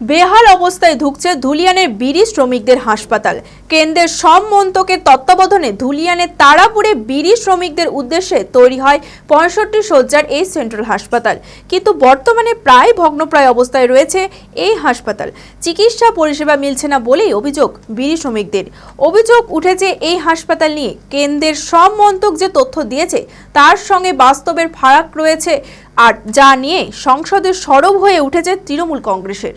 বেহাল অবস্থায় ঢুকছে ধুলিয়ানের বিড়ি শ্রমিকদের হাসপাতাল। কেন্দ্রের সব মন্ত্রকের তত্ত্বাবধানে ধুলিয়ানের তারাপুরে বিড়ি শ্রমিকদের উদ্দেশ্যে তৈরি হয় পঁয়ষট্টি শয্যার এই সেন্ট্রাল হাসপাতাল। কিন্তু বর্তমানে প্রায় ভগ্নপ্রায় অবস্থায় রয়েছে এই হাসপাতাল। চিকিৎসা পরিষেবা মিলছে না বলেই অভিযোগ বিড়ি শ্রমিকদের। অভিযোগ উঠেছে এই হাসপাতাল নিয়ে। কেন্দ্রের সব মন্ত্রক যে তথ্য দিয়েছে, তার সঙ্গে বাস্তবের ফারাক রয়েছে। আর যা নিয়ে সংসদে সরব হয়ে উঠেছে তৃণমূল কংগ্রেসের।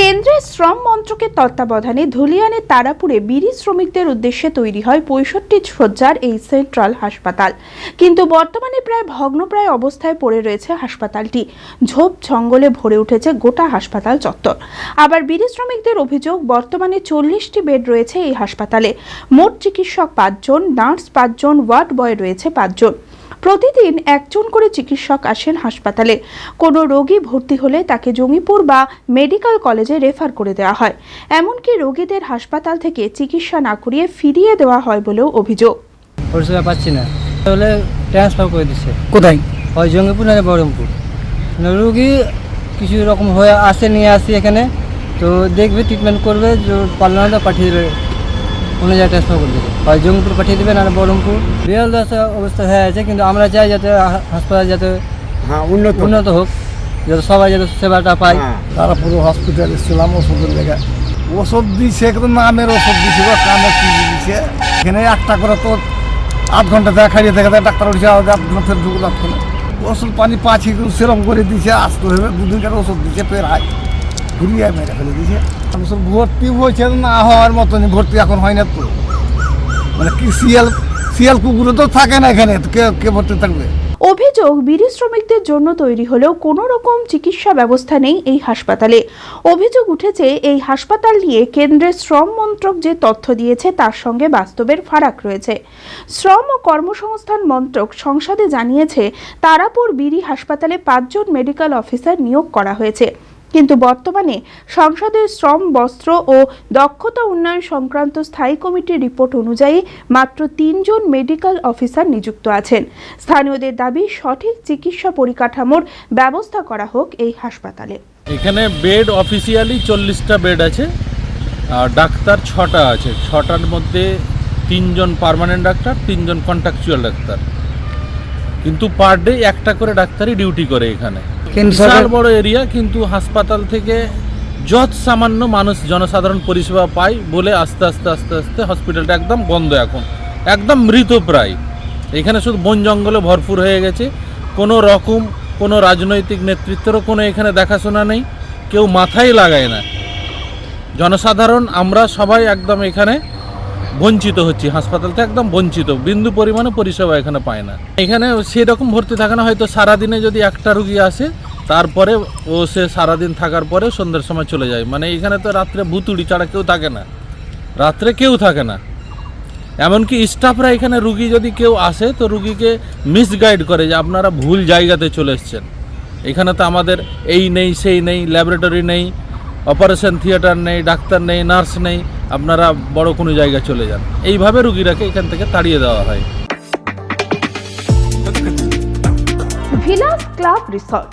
কেন্দ্রের শ্রম মন্ত্রকের তত্ত্বাবধানে ধুলিয়ানের তারাপুরে বিড়ি শ্রমিকদের উদ্দেশ্যে তৈরি হয় পঁয়ষট্টি শয্যার এই সেন্ট্রাল হাসপাতাল। কিন্তু বর্তমানে প্রায় ভগ্নপ্রায় অবস্থায় পড়ে রয়েছে হাসপাতালটি। ঝোপ জঙ্গলে ভরে উঠেছে গোটা হাসপাতাল চত্বর। আবার বিড়ি শ্রমিকদের অভিযোগ, বর্তমানে চল্লিশটি বেড রয়েছে এই হাসপাতালে। মোট চিকিৎসক পাঁচজন, নার্স পাঁচজন, ওয়ার্ড বয় রয়েছে পাঁচজন। প্রতিদিন একজন করে চিকিৎসক আসেন হাসপাতালে। কোনো রোগী ভর্তি হলে তাকে জঙ্গিপুর বা মেডিকেল কলেজে রেফার করে দেওয়া হয়। এমনকি রোগীদের হাসপাতাল থেকে চিকিৎসা না করিয়ে ফিরিয়ে দেওয়া হয় বলেও অভিযোগ। পরিষেবা পাচ্ছি না। তাহলে ট্রান্সফার করে দিচ্ছে কোথায়? হয় জঙ্গিপুর না বহরমপুর? মানে রুগী কিছু রকম হয়ে আসে নিয়ে আসি এখানে তো দেখবে ট্রিটমেন্ট করবে না পাঠিয়ে দেবে। অন্য জায়গায় ট্রান্সফার করে দেবে হয় জঙ্গিপুর পাঠিয়ে দেবে না বহরমপুর। বিরল দশা অবস্থা হয়ে আছে কিন্তু আমরা চাই যাতে হাসপাতাল যাতে হ্যাঁ উন্নত উন্নত হোক যাতে সবাই যাতে সেবাটা পায়। হ্যাঁ। তারা পুরো হসপিটাল এসেছিলাম ওষুধের লেগে। ওষুধ দিছে কিন্তু নামের ওষুধ দিছে বা কামে কি দিছে। এখানে একটা করে তো আধ ঘণ্টা দেখা খাইয়ে থেকে ডাক্তার উঠছে আধ ঘণ্টা। ফের ঢুকলো ওষুধ পানি পাচ্ছি কিন্তু সেরকম করে দিছে আসতে হবে দুদিনকার ওষুধ দিছে ফের আয় ঘুরিয়ে মেরে ফেলে দিছে ওষুধ ভর্তি হয়েছে না হওয়ার মতনই ভর্তি এখন হয় না তো? মানে কি শিয়াল শিয়াল কুকুরও তো থাকে না এখানে কে কে ভর্তি থাকবে? অভিযোগ, বিড়ি শ্রমিকদের জন্য তৈরি হলেও কোনো রকম চিকিৎসা ব্যবস্থা নেই এই হাসপাতালে। অভিযোগ উঠেছে, এই হাসপাতাল নিয়ে কেন্দ্রের শ্রম মন্ত্রক যে তথ্য দিয়েছে তার সঙ্গে বাস্তবের ফারাক রয়েছে। শ্রম ও কর্মসংস্থান মন্ত্রক সংসদে জানিয়েছে, তারাপুর বিড়ি হাসপাতালে পাঁচজন মেডিকেল অফিসার নিয়োগ করা হয়েছে। কিন্তু বর্তমানে সংসদের শ্রম, বস্ত্র ও দক্ষতা উন্নয়ন সংক্রান্ত স্থায়ী কমিটির রিপোর্ট অনুযায়ী মাত্র তিনজন মেডিকেল অফিসার নিযুক্ত আছেন। স্থানীয়দের দাবি, সঠিক চিকিৎসা পরিকাঠামোর ব্যবস্থা করা হোক এই হাসপাতালে। এখানে বেড অফিসিয়ালি চল্লিশটা বেড আছে, আর ডাক্তার ছটা আছে। ছটার মধ্যে তিনজন পার্মানেন্ট ডাক্তার, তিনজন কন্ট্রাকচুয়াল ডাক্তার। কিন্তু পার ডে একটা করে ডাক্তারই ডিউটি করে এখানে। বিশাল বড় এরিয়া কিন্তু হাসপাতাল থেকে যত সামান্য মানুষ জনসাধারণ পরিষেবা পায় বলে আস্তে আস্তে আস্তে আস্তে হসপিটালটা একদম বন্ধ এখন। একদম মৃত প্রায়। এখানে শুধু বন জঙ্গলে ভরপুর হয়ে গেছে। কোনো রকম কোনো রাজনৈতিক নেতৃত্বেরও কোনো এখানে দেখাশোনা নেই। কেউ মাথায় লাগায় না। জনসাধারণ আমরা সবাই একদম এখানে বঞ্চিত হচ্ছি, হাসপাতালটা একদম বঞ্চিত, বিন্দু পরিমাণে পরিষেবা এখানে পায় না। এখানে সেরকম ভর্তি থাকে না, হয়তো সারাদিনে যদি একটা রুগী আসে, তারপরে ও সে সারাদিন থাকার পরে সন্ধ্যের সময় চলে যায়। মানে এখানে তো রাত্রে ভুতুড়ি ছাড়া কেউ থাকে না। রাত্রে কেউ থাকে না। এমনকি স্টাফরা এখানে রুগী যদি কেউ আসে, তো রুগীকে মিসগাইড করে যে আপনারা ভুল জায়গাতে চলে এসছেন। এখানে তো আমাদের এই নেই, সেই নেই ল্যাবরেটরি নেই অপারেশন থিয়েটার নেই, ডাক্তার নেই নার্স নেই আপনারা বড় কোনো জায়গায় চলে যান। এইভাবে রুগীরাকে এখান থেকে তাড়িয়ে দেওয়া হয়। Villas club resort.